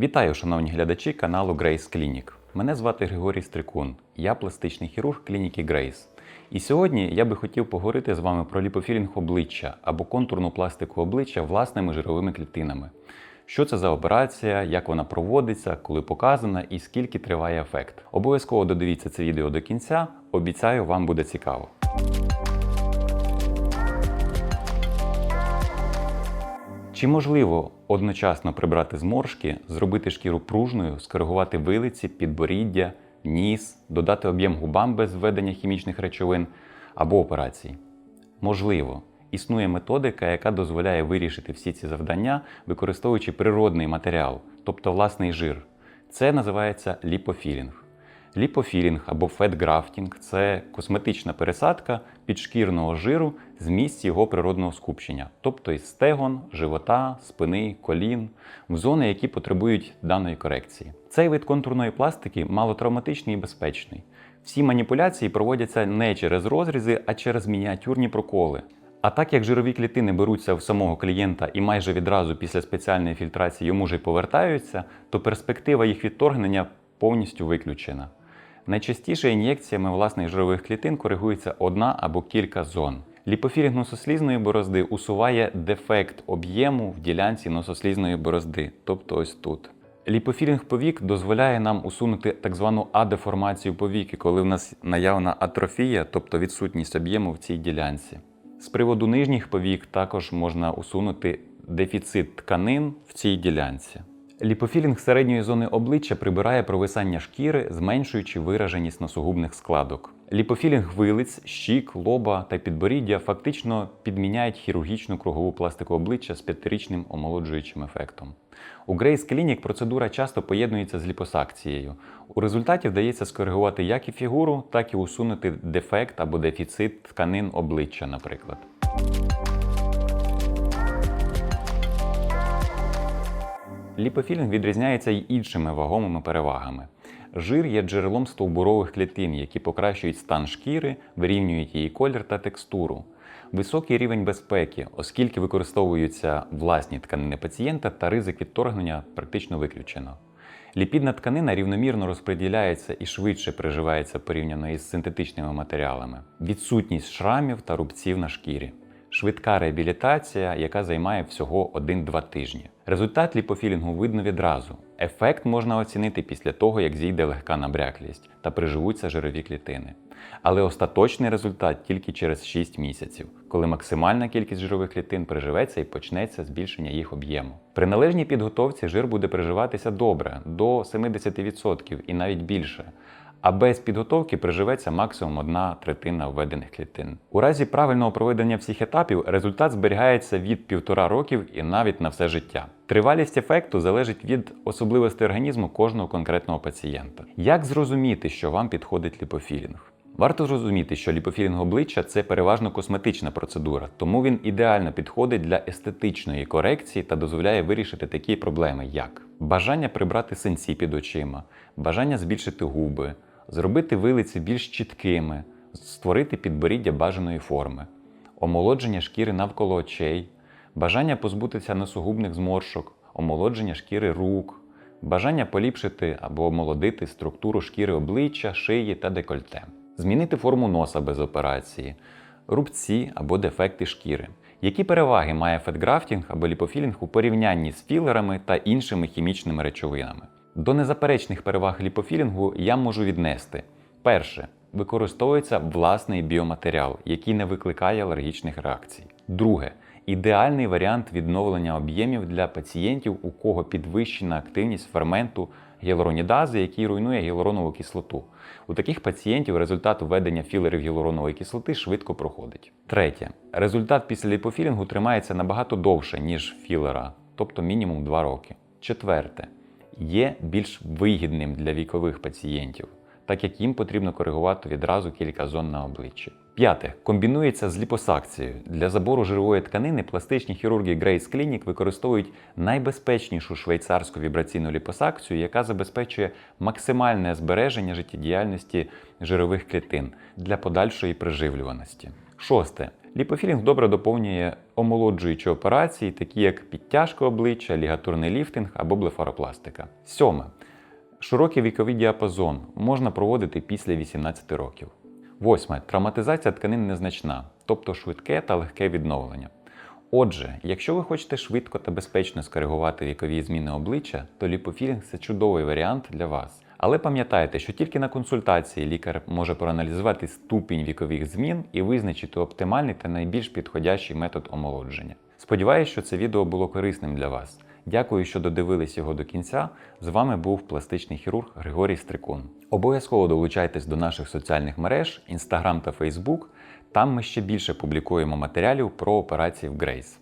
Вітаю, шановні глядачі каналу Grace Clinic. Мене звати Григорій Стрикун, я пластичний хірург клініки Grace. І сьогодні я би хотів поговорити з вами про ліпофілінг обличчя або контурну пластику обличчя власними жировими клітинами. Що це за операція, як вона проводиться, коли показана і скільки триває ефект. Обов'язково додивіться це відео до кінця, обіцяю, вам буде цікаво. Чи можливо одночасно прибрати зморшки, зробити шкіру пружною, скоригувати вилиці, підборіддя, ніс, додати об'єм губам без введення хімічних речовин або операцій? Можливо. Існує методика, яка дозволяє вирішити всі ці завдання, використовуючи природний матеріал, тобто власний жир. Це називається ліпофілінг. Ліпофілінг або фетграфтінг це косметична пересадка підшкірного жиру з місць його природного скупчення, тобто із стегон, живота, спини, колін, в зони, які потребують даної корекції. Цей вид контурної пластики малотравматичний і безпечний. Всі маніпуляції проводяться не через розрізи, а через мініатюрні проколи. А так як жирові клітини беруться в самого клієнта і майже відразу після спеціальної фільтрації йому ж і повертаються, то перспектива їх відторгнення повністю виключена. Найчастіше ін'єкціями власних жирових клітин коригується одна або кілька зон. Ліпофілінг носослізної борозди усуває дефект об'єму в ділянці носослізної борозди, тобто ось тут. Ліпофілінг повік дозволяє нам усунути так звану адеформацію повіки, коли в нас наявна атрофія, тобто відсутність об'єму в цій ділянці. З приводу нижніх повік також можна усунути дефіцит тканин в цій ділянці. Ліпофілінг середньої зони обличчя прибирає провисання шкіри, зменшуючи вираженість носогубних складок. Ліпофілінг вилиць, щік, лоба та підборіддя фактично підміняють хірургічну кругову пластику обличчя з п'ятирічним омолоджуючим ефектом. У Grace Clinic процедура часто поєднується з ліпосакцією. У результаті вдається скоригувати як і фігуру, так і усунути дефект або дефіцит тканин обличчя, наприклад. Ліпофілінг відрізняється й іншими вагомими перевагами. Жир є джерелом стовбурових клітин, які покращують стан шкіри, вирівнюють її колір та текстуру. Високий рівень безпеки, оскільки використовуються власні тканини пацієнта та ризик відторгнення практично виключено. Ліпідна тканина рівномірно розподіляється і швидше приживається порівняно із синтетичними матеріалами, відсутність шрамів та рубців на шкірі. Швидка реабілітація, яка займає всього 1-2 тижні. Результат ліпофілінгу видно відразу. Ефект можна оцінити після того, як зійде легка набряклість та приживуться жирові клітини. Але остаточний результат тільки через 6 місяців, коли максимальна кількість жирових клітин приживеться і почнеться збільшення їх об'єму. При належній підготовці жир буде приживатися добре до 70% і навіть більше. А без підготовки приживеться максимум одна третина введених клітин. У разі правильного проведення всіх етапів результат зберігається від півтора років і навіть на все життя. Тривалість ефекту залежить від особливостей організму кожного конкретного пацієнта. Як зрозуміти, що вам підходить ліпофілінг? Варто зрозуміти, що ліпофілінг обличчя це переважно косметична процедура, тому він ідеально підходить для естетичної корекції та дозволяє вирішити такі проблеми, як бажання прибрати синці під очима, бажання збільшити губи, зробити вилиці більш чіткими, створити підборіддя бажаної форми, омолодження шкіри навколо очей, бажання позбутися носогубних зморшок, омолодження шкіри рук, бажання поліпшити або омолодити структуру шкіри обличчя, шиї та декольте, змінити форму носа без операції, рубці або дефекти шкіри. Які переваги має фетграфтінг або ліпофілінг у порівнянні з філерами та іншими хімічними речовинами? До незаперечних переваг ліпофілінгу я можу віднести: перше, використовується власний біоматеріал, який не викликає алергічних реакцій. Друге, ідеальний варіант відновлення об'ємів для пацієнтів, у кого підвищена активність ферменту гіалуронідази, який руйнує гіалуронову кислоту. У таких пацієнтів результат введення філерів гіалуронової кислоти швидко проходить. Третє, результат після ліпофілінгу тримається набагато довше, ніж філера, тобто мінімум 2 роки. Четверте, є більш вигідним для вікових пацієнтів, так як їм потрібно коригувати відразу кілька зон на обличчі. П'яте. Комбінується з ліпосакцією. Для забору жирової тканини пластичні хірурги Grace Clinic використовують найбезпечнішу швейцарську вібраційну ліпосакцію, яка забезпечує максимальне збереження життєдіяльності жирових клітин для подальшої приживлюваності. Шосте. Ліпофілінг добре доповнює омолоджуючі операції, такі як підтяжка обличчя, лігатурний ліфтинг або блефаропластика. Сьоме. Широкий віковий діапазон можна проводити після 18 років. Восьме. Травматизація тканин незначна, тобто швидке та легке відновлення. Отже, якщо ви хочете швидко та безпечно скоригувати вікові зміни обличчя, то ліпофілінг це чудовий варіант для вас. Але пам'ятайте, що тільки на консультації лікар може проаналізувати ступінь вікових змін і визначити оптимальний та найбільш підходящий метод омолодження. Сподіваюсь, що це відео було корисним для вас. Дякую, що додивились його до кінця. З вами був пластичний хірург Григорій Стрикун. Обов'язково долучайтесь до наших соціальних мереж Instagram та Facebook. Там ми ще більше публікуємо матеріалів про операції в Грейс.